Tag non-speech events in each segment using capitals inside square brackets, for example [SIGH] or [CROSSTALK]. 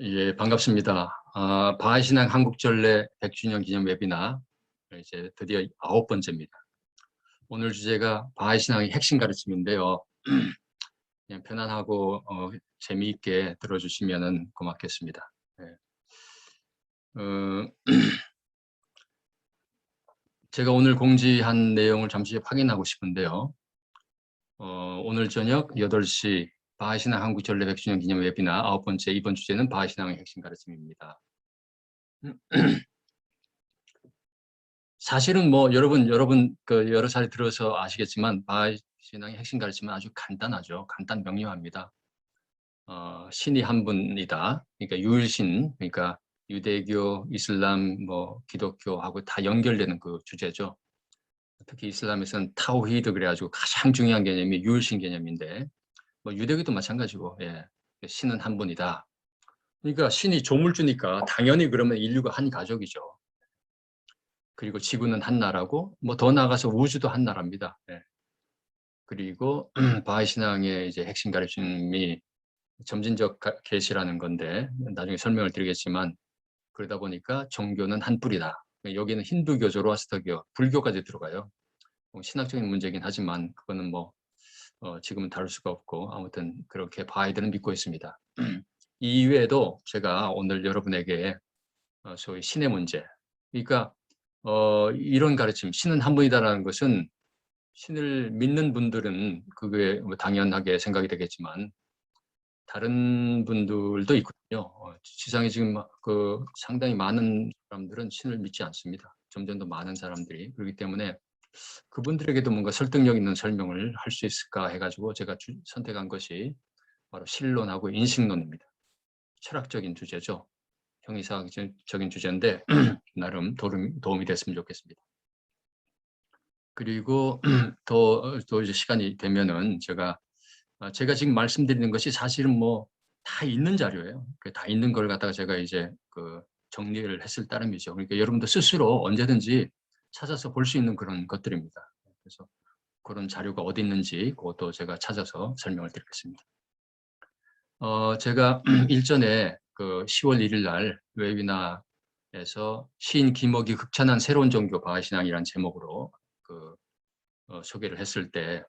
예, 반갑습니다. 아, 바하 신앙 한국전례 100주년 기념 웨비나 이제 드디어 아홉 번째입니다. 오늘 주제가 바하 신앙의 핵심 가르침인데요. [CLEARS THROAT] 그냥 편안하고 어, 재미있게 들어주시면 고맙겠습니다. 네. 어, [CLEARS THROAT] 제가 오늘 공지한 내용을 잠시 확인하고 싶은데요. 어, 오늘 저녁 8시 바하신앙 한국 전례 100주년 기념 웨비나 아홉 번째 이번 주제는 바하신앙의 핵심 가르침입니다. [CLEARS THROAT] 사실은 뭐 여러분 여러분 그 여러 차례 들어서 아시겠지만 바하신앙의 핵심 가르침은 아주 간단하죠. 간단 명료합니다. 어, 신이 한 분이다. 그러니까 유일신, 그러니까 유대교, 이슬람, 뭐 기독교하고 다 연결되는 그 주제죠. 특히 이슬람에서는 타우히드 그래가지고 가장 중요한 개념이 유일신 개념인데 뭐 유대교도 마찬가지고 예. 신은 한 분이다. 그러니까 신이 조물주니까 당연히 그러면 인류가 한 가족이죠. 그리고 지구는 한 나라고 뭐 더 나가서 우주도 한 나라입니다. 예. 그리고 [CLEARS THROAT] 바하이 신앙의 이제 핵심 가르침이 점진적 계시라는 건데 나중에 설명을 드리겠지만 그러다 보니까 종교는 한 뿌리다. 여기는 힌두교, 조로아스터교, 불교까지 들어가요. 뭐 신학적인 문제긴 하지만 그거는 뭐 어, 지금은 다룰 수가 없고 아무튼 그렇게 바이든은 믿고 있습니다. [CLEARS THROAT] 이외에도 제가 오늘 여러분에게 어, 소위 신의 문제 그러니까 어, 이런 가르침 신은 한 분이다라는 것은 신을 믿는 분들은 그게 뭐 당연하게 생각이 되겠지만 다른 분들도 있거든요. 어, 지상에 지금 그 상당히 많은 사람들은 신을 믿지 않습니다. 점점 더 많은 사람들이 그렇기 때문에 그분들에게도 뭔가 설득력 있는 설명을 할 수 있을까 해가지고 제가 주, 선택한 것이 바로 신론하고 인식론입니다. 철학적인 주제죠. 형이상적인 주제인데 [CLEARS THROAT] 나름 도움, 도움이 됐으면 좋겠습니다. 그리고 [CLEARS THROAT] 더, 더 이제 시간이 되면은 제가 아, 제가 지금 말씀드리는 것이 사실은 뭐 다 있는 자료예요. 그다 있는 걸 갖다가 제가 이제 그 정리를 했을 따름이죠. 그러니까 여러분도 스스로 언제든지 찾아서 볼 수 있는 그런 것들입니다. 그래서 그런 자료가 어디 있는지 그것도 제가 찾아서 설명을 드리겠습니다. 어, 제가 [CLEARS THROAT] 일전에 그 10월 1일 날 웨비나에서 시인 김옥이 극찬한 새로운 종교 바하신앙이라는 제목으로 그 어, 소개를 했을 때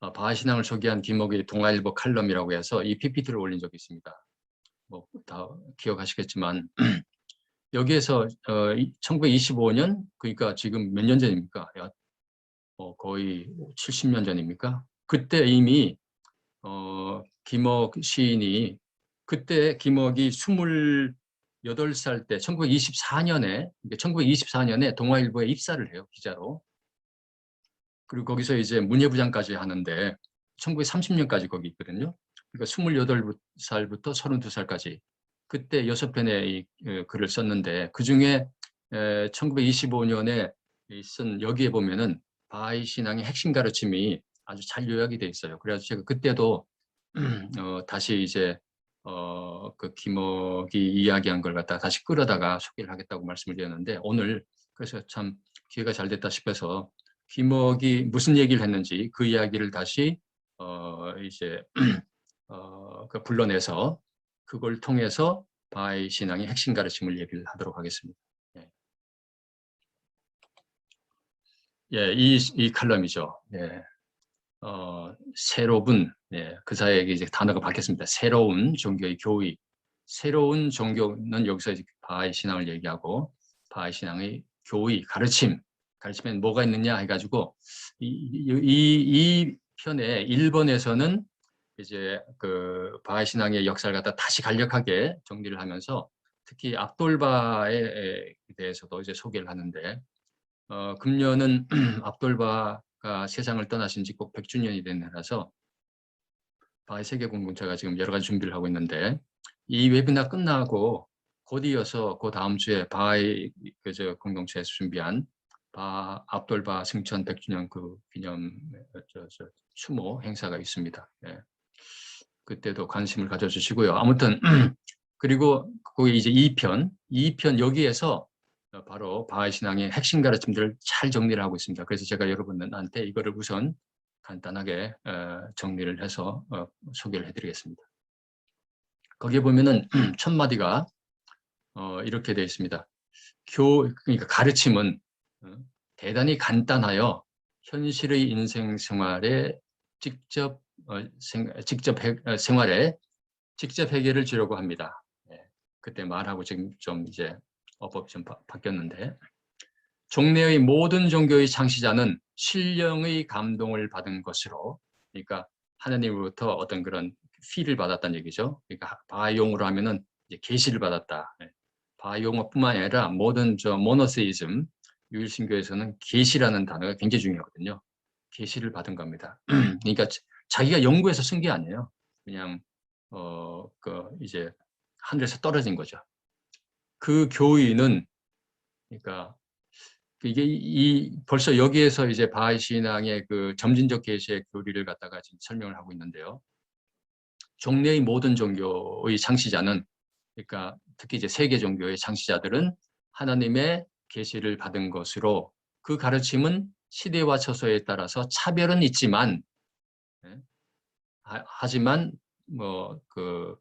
어, 바하신앙을 소개한 김옥의 동아일보 칼럼이라고 해서 이 PPT를 올린 적이 있습니다. 뭐 다 기억하시겠지만 [CLEARS THROAT] 여기에서 어, 1925년 그러니까 지금 몇 년 전입니까? 어, 거의 70년 전입니까? 그때 이미 어, 김옥 시인이 그때 김옥이 28살 때 1924년에 1924년에 동아일보에 입사를 해요 기자로 그리고 거기서 이제 문예부장까지 하는데 1930년까지 거기 있거든요 그러니까 28살부터 32살까지 그때 여섯 편의 어, 글을 썼는데 그 중에 1925년에 쓴 여기에 보면은 바이 신앙의 핵심 가르침이 아주 잘 요약이 돼 있어요. 그래서 제가 그때도 [CLEARS THROAT] 어, 다시 이제 어, 그 김옥이 이야기한 걸 갖다 다시 끌어다가 소개를 하겠다고 말씀을 드렸는데 오늘 그래서 참 기회가 잘 됐다 싶어서 김옥이 무슨 얘기를 했는지 그 이야기를 다시 어, 이제 [CLEARS THROAT] 어, 그 불러내서 그걸 통해서 바이 신앙의 핵심 가르침을 얘기를 하도록 하겠습니다. 예, 예 이, 이 칼럼이죠. 예. 어, 새로운, 예, 그 사이에 이제 단어가 바뀌었습니다. 새로운 종교의 교의. 새로운 종교는 여기서 바이 신앙을 얘기하고, 바이 신앙의 교의, 가르침. 가르침엔 뭐가 있느냐 해가지고, 이, 이, 이 편에 1번에서는 이제 그 바하 신앙의 역사를 갖다 다시 간략하게 정리를 하면서 특히 압돌바에 대해서도 이제 소개를 하는데 어, 금년은 [CLEARS THROAT] 압돌바가 세상을 떠나신 지 꼭 100주년이 된 해라서 바하의 세계 공동체가 지금 여러 가지 준비를 하고 있는데 이 웨비나 끝나고 곧 이어서 그 다음 주에 바하의 그저 공동체에서 준비한 바 압돌바 승천 100주년 그 기념 저, 저, 추모 행사가 있습니다. 예. 그때도 관심을 가져주시고요. 아무튼 [CLEARS THROAT] 그리고 거기 이제 2편, 2편 여기에서 바로 바하이 신앙의 핵심 가르침들을 잘 정리를 하고 있습니다. 그래서 제가 여러분한테 이거를 우선 간단하게 어, 정리를 해서 어, 소개를 해드리겠습니다. 거기에 보면은 [CLEARS THROAT] 첫 마디가 어, 이렇게 되어 있습니다. 교 그러니까 가르침은 어, 대단히 간단하여 현실의 인생 생활에 직접 직접 해, 어, 생활에 직접 해결을 주려고 합니다. 예, 그때 말하고 지금 좀 이제 어법 좀 바, 바뀌었는데 종래의 모든 종교의 창시자는 신령의 감동을 받은 것으로 그러니까 하나님으로부터 어떤 그런 피를 받았다는 얘기죠. 그러니까 바용으로 하면은 이제 계시를 받았다. 예. 바용어뿐만 아니라 모든 저 모노세이즘 유일신교에서는 계시라는 단어가 굉장히 중요하거든요. 계시를 받은 겁니다. [CLEARS THROAT] 그러니까 자기가 연구해서 쓴 게 아니에요. 그냥 어 그 이제 하늘에서 떨어진 거죠. 그 교의는 그러니까 이게 이 벌써 여기에서 이제 바하이 신앙의 그 점진적 계시의 교리를 갖다가 지금 설명을 하고 있는데요. 종래의 모든 종교의 창시자는 그러니까 특히 이제 세계 종교의 창시자들은 하나님의 계시를 받은 것으로 그 가르침은 시대와 처소에 따라서 차별은 있지만 예, 하지만 뭐 그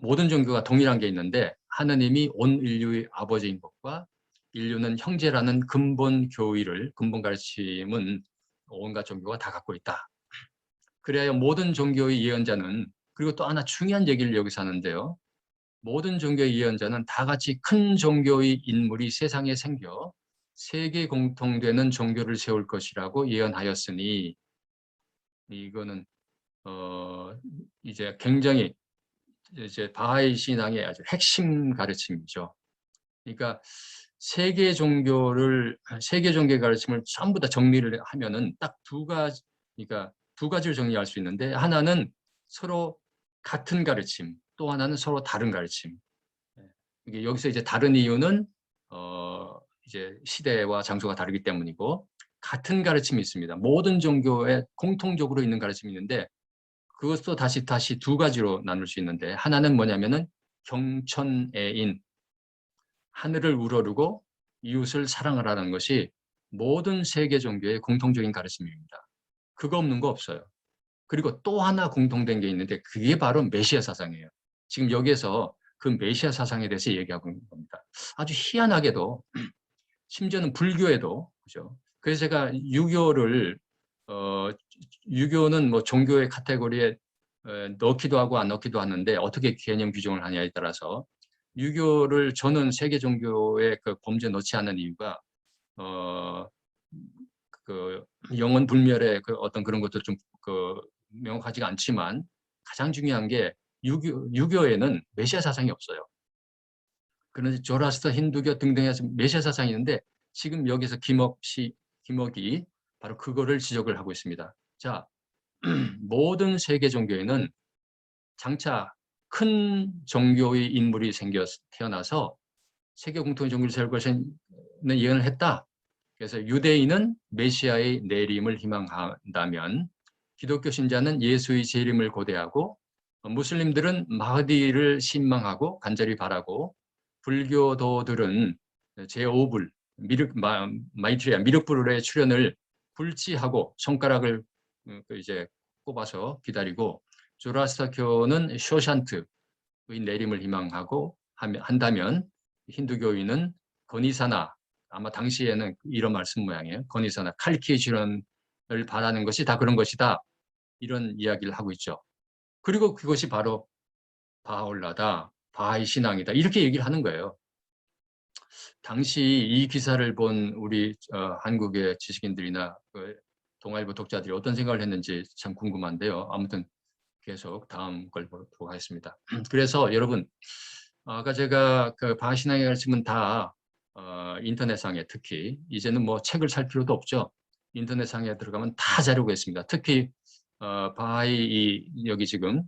모든 종교가 동일한 게 있는데 하나님이 온 인류의 아버지인 것과 인류는 형제라는 근본 교의를 근본 가르침은 온갖 종교가 다 갖고 있다. 그래야 모든 종교의 예언자는 그리고 또 하나 중요한 얘기를 여기서 하는데요. 모든 종교의 예언자는 다 같이 큰 종교의 인물이 세상에 생겨 세계 공통되는 종교를 세울 것이라고 예언하였으니 이거는 어 이제 굉장히 이제 바하이 신앙의 아주 핵심 가르침이죠. 그러니까 세계 종교를 세계 종교의 가르침을 전부 다 정리를 하면은 딱 두 가지 그러니까 두 가지를 정리할 수 있는데 하나는 서로 같은 가르침, 또 하나는 서로 다른 가르침. 예, 이게 여기서 이제 다른 이유는 어 이제 시대와 장소가 다르기 때문이고 같은 가르침이 있습니다. 모든 종교에 공통적으로 있는 가르침이 있는데 그것도 다시 다시 두 가지로 나눌 수 있는데 하나는 뭐냐면은 경천애인 하늘을 우러르고 이웃을 사랑하라는 것이 모든 세계 종교의 공통적인 가르침입니다. 그거 없는 거 없어요. 그리고 또 하나 공통된 게 있는데 그게 바로 메시아 사상이에요. 지금 여기에서 그 메시아 사상에 대해서 얘기하고 있는 겁니다. 아주 희한하게도 [CLEARS THROAT] 심지어는 불교에도 그죠. 그래서 제가 유교를 어 유교는 뭐 종교의 카테고리에 어, 넣기도 하고 안 넣기도 하는데 어떻게 개념 규정을 하냐에 따라서 유교를 저는 세계 종교의 그 범죄 넣지 않는 이유가 어 그 영원 불멸의 그 어떤 그런 것도 좀 그 명확하지가 않지만 가장 중요한 게 유교, 유교에는 메시아 사상이 없어요. 그런데 조라스터, 힌두교 등등에서 메시아 사상이 있는데 지금 여기서 김옥 씨, 김옥이 바로 그거를 지적을 하고 있습니다. 자, [CLEARS THROAT] 모든 세계 종교에는 장차 큰 종교의 인물이 생겨 태어나서 세계 공통의 종교를 세울 것은 예언을 했다. 그래서 유대인은 메시아의 내림을 희망한다면 기독교 신자는 예수의 재림을 고대하고 무슬림들은 마흐디를 신망하고 간절히 바라고 불교도들은 제5불 미륵 마, 마이트리아 미륵불의 출현을 불치하고 손가락을 어, 그 이제 꼽아서 기다리고 조라스타교는 쇼샨트의 내림을 희망하고 한다면 힌두교인은 거니사나 아마 당시에는 이런 말씀 모양이에요. 거니사나 칼키의 출현을 바라는 것이 다 그런 것이다. 이런 이야기를 하고 있죠. 그리고 그것이 바로 바올라다, 바하이 신앙이다 이렇게 얘기를 하는 거예요. 당시 이 기사를 본 우리 어, 한국의 지식인들이나 그 동아일보 독자들이 어떤 생각을 했는지 참 궁금한데요. 아무튼 계속 다음 걸 보도록 하겠습니다. [CLEARS THROAT] 그래서 여러분 아까 제가 그 바하 신앙의 가르침은 다 어, 인터넷상에 특히 이제는 뭐 책을 살 필요도 없죠. 인터넷상에 들어가면 다 자료가 있습니다. 특히 어, 바이 여기 지금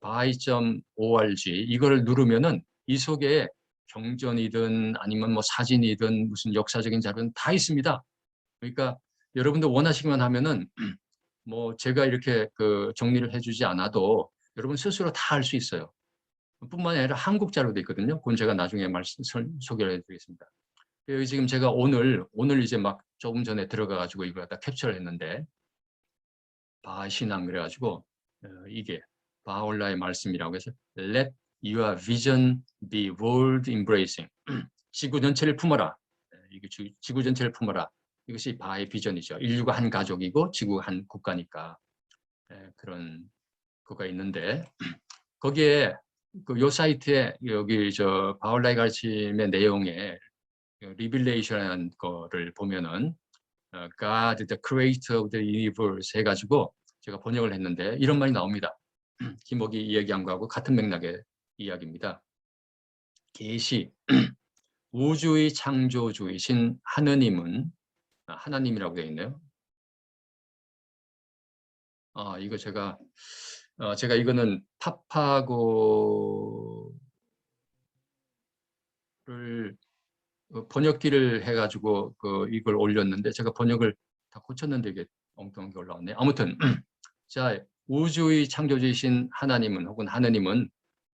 바이.org 이거를 누르면은 이 속에 경전이든 아니면 뭐 사진이든 무슨 역사적인 자료는 다 있습니다. 그러니까 여러분들 원하시기만 하면은 [CLEARS THROAT] 뭐 제가 이렇게 그 정리를 해주지 않아도 여러분 스스로 다 할 수 있어요. 뿐만 아니라 한국 자료도 있거든요. 그건 제가 나중에 말씀 소개를 해드리겠습니다. 지금 제가 오늘 오늘 이제 막 조금 전에 들어가 가지고 이걸 다 캡처를 했는데 바신앙 그래 가지고 어, 이게 바올라의 말씀이라고 해서 Let your vision be world embracing. [CLEARS THROAT] 지구 전체를 품어라. 예, 이게 지- 지구 전체를 품어라. 이것이 바의 비전이죠. 인류가 한 가족이고 지구가 한 국가니까 예, 그런 거가 있는데 [CLEARS THROAT] 거기에 그 요 사이트에 여기 저 바울라의 가르침의 내용에 리빌레이션이라는 거를 보면은 어, God the creator of the universe 해가지고 제가 번역을 했는데 이런 말이 나옵니다. [CLEARS THROAT] 김목이 이야기한 거하고 같은 맥락의 이야기입니다. 계시 [CLEARS THROAT] 우주의 창조주이신 하느님은 아, 하나님이라고 되어 있네요. 아 이거 제가 어, 제가 이거는 팝하고를 어, 번역기를 해가지고 그 이걸 올렸는데 제가 번역을 다 고쳤는데 이게 엉뚱하게 올라왔네. 아무튼 [CLEARS THROAT] 자 우주의 창조주이신 하나님은 혹은 하느님은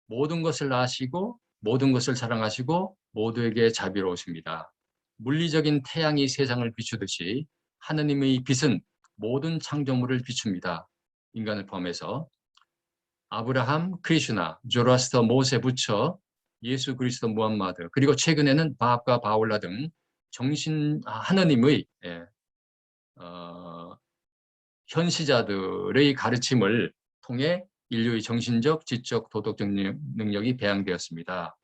모든 것을 아시고 모든 것을 사랑하시고 모두에게 자비로우십니다. 물리적인 태양이 세상을 비추듯이 하느님의 빛은 모든 창조물을 비춥니다. 인간을 포함해서 아브라함, 크리슈나, 조라스터, 모세, 부처, 예수 그리스도, 무함마드 그리고 최근에는 바합과 바울라 등 정신 아, 하느님의 예, 어, 현시자들의 가르침을 통해 인류의 정신적, 지적, 도덕적 능력- 능력이 배양되었습니다.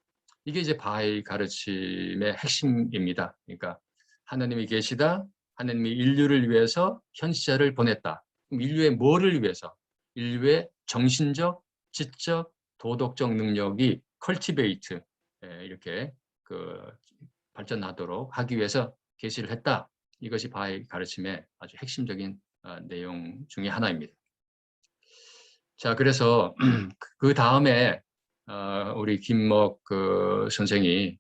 이게 이제 바하의 가르침의 핵심입니다. 그러니까 하나님이 계시다, 하나님이 인류를 위해서 현시자를 보냈다. 인류의 뭐를 위해서? 인류의 정신적, 지적, 도덕적 능력이 컬티베이트 예, 이렇게 그 발전하도록 하기 위해서 계시를 했다. 이것이 바하의 가르침의 아주 핵심적인 어, 내용 중에 하나입니다. 자, 그래서 [CLEARS THROAT] 그 다음에 어, 우리 김목 그 선생이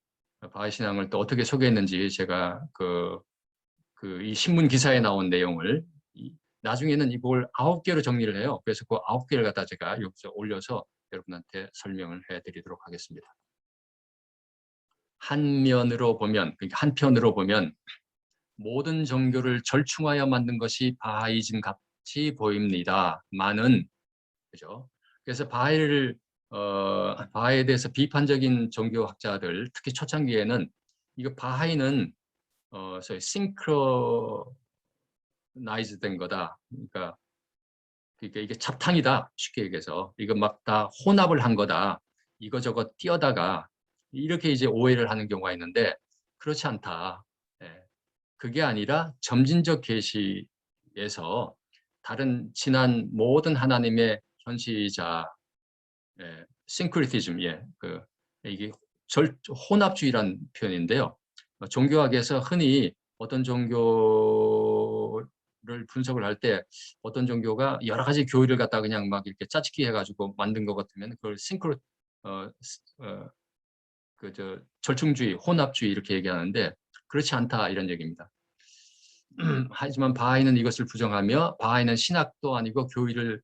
바하의 신앙을 또 어떻게 소개했는지 제가 그 그 이 신문 기사에 나온 내용을 이- 나중에는 이걸 아홉 개로 정리를 해요. 그래서 그 아홉 개를 갖다 제가 여기서 올려서 여러분한테 설명을 해드리도록 하겠습니다. 한 면으로 보면, 그러니까 한 편으로 보면 모든 종교를 절충하여 만든 것이 바하이즘 같이 보입니다. 많은 그죠? 그래서 바하이를 어, 바하에 대해서 비판적인 종교학자들, 특히 초창기에는 이거 바하이는 어, 소위 싱크로나이즈 된 거다. 그러니까 그러니까 이게 잡탕이다. 쉽게 얘기해서 이거 막 다 혼합을 한 거다. 이거저거 띄어다가 이렇게 이제 오해를 하는 경우가 있는데 그렇지 않다. 예. 그게 아니라 점진적 계시에서 다른 지난 모든 하나님의 현시자 예, 싱크리티즘 예, 그 이게 절 혼합주의란 표현인데요. 어, 종교학에서 흔히 어떤 종교를 분석을 할 때 어떤 종교가 여러 가지 교리를 갖다 그냥 막 이렇게 짜집기 해가지고 만든 것 같으면 그걸 싱크로 어, 어, 그 저 절충주의, 혼합주의 이렇게 얘기하는데 그렇지 않다 이런 얘기입니다. [CLEARS THROAT] 하지만 바하이는 이것을 부정하며 바하이는 신학도 아니고 교리를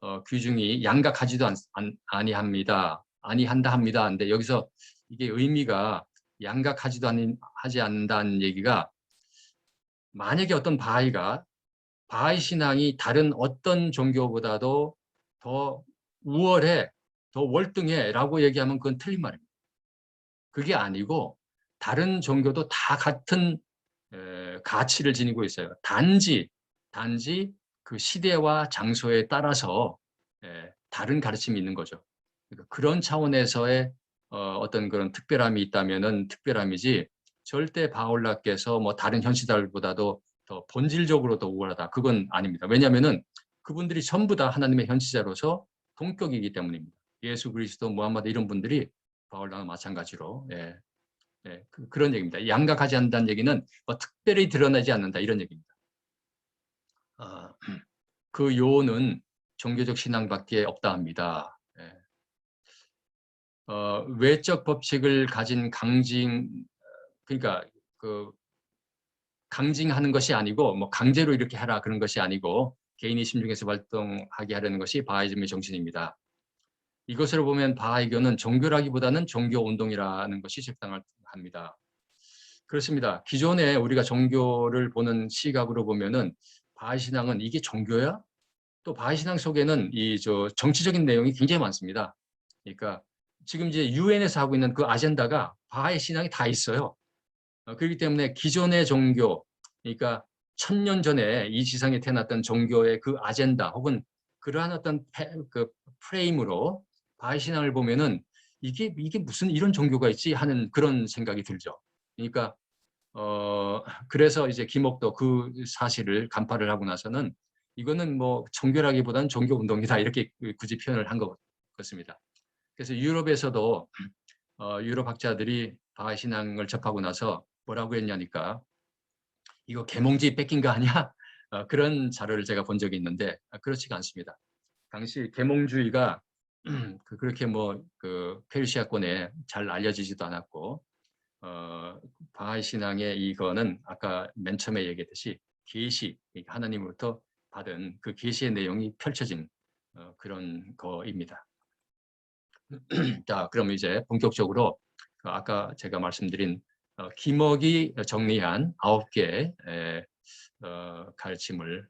어, 귀중히 양각하지도 않, 안, 아니합니다. 아니한다 합니다. 근데 여기서 이게 의미가 양각하지도 아니, 하지 않는다는 얘기가 만약에 어떤 바하이가 바하이 신앙이 다른 어떤 종교보다도 더 우월해, 더 월등해 라고 얘기하면 그건 틀린 말입니다. 그게 아니고 다른 종교도 다 같은 에, 가치를 지니고 있어요. 단지 단지 그 시대와 장소에 따라서 에, 다른 가르침이 있는 거죠. 그러니까 그런 차원에서의 어, 어떤 그런 특별함이 있다면은 특별함이지 절대 바울라께서 뭐 다른 현시자들보다도 더 본질적으로 더 우월하다. 그건 아닙니다. 왜냐하면은 그분들이 전부 다 하나님의 현시자로서 동격이기 때문입니다. 예수 그리스도, 무함마드 이런 분들이 바울라와 마찬가지로 예, 예, 그, 그런 얘기입니다. 양각하지 않는다는 얘기는 뭐 특별히 드러나지 않는다 이런 얘기입니다. 아, 그 요는 종교적 신앙밖에 없다 합니다. 예. 어, 외적 법칙을 가진 강징 그러니까 그 강징하는 것이 아니고 뭐 강제로 이렇게 하라 그런 것이 아니고 개인이 심중에서 활동하게 하려는 것이 바하이즘의 정신입니다. 이것으로 보면 바하이교는 종교라기보다는 종교 운동이라는 것이 적당합니다. 그렇습니다. 기존에 우리가 종교를 보는 시각으로 보면은 바하이 신앙은 이게 종교야? 또 바하이 신앙 속에는 이 저 정치적인 내용이 굉장히 많습니다. 그러니까 지금 이제 유엔에서 하고 있는 그 아젠다가 바하이 신앙이 다 있어요. 어, 그렇기 때문에 기존의 종교, 그러니까 천년 전에 이 지상에 태어났던 종교의 그 아젠다 혹은 그러한 어떤 패- 그 프레임으로 바하이 신앙을 보면은 이게 이게 무슨 이런 종교가 있지 하는 그런 생각이 들죠. 그러니까 어 그래서 이제 김옥도 그 사실을 간파를 하고 나서는 이거는 뭐 종교라기보다는 종교 운동이다 이렇게 그 굳이 표현을 한 것 같습니다. 그래서 유럽에서도 어, 유럽 학자들이 바하이 신앙을 접하고 나서 뭐라고 했냐니까 이거 계몽지 뺏긴 거 아니야? [LAUGHS] 어, 그런 자료를 제가 본 적이 있는데 아, 그렇지가 않습니다. 당시 계몽주의가 [CLEARS THROAT] 그- 그렇게 뭐 그 페르시아권에 잘 알려지지도 않았고 어, 바하이 신앙의 이거는 아까 맨 처음에 얘기했듯이 계시 하나님으로부터 받은 그 계시의 내용이 펼쳐진 어, 그런 거입니다. [CLEARS THROAT] 자, 그럼 이제 본격적으로 그 아까 제가 말씀드린 어, 김옥이 정리한 아홉 개의 에, 어, 가르침을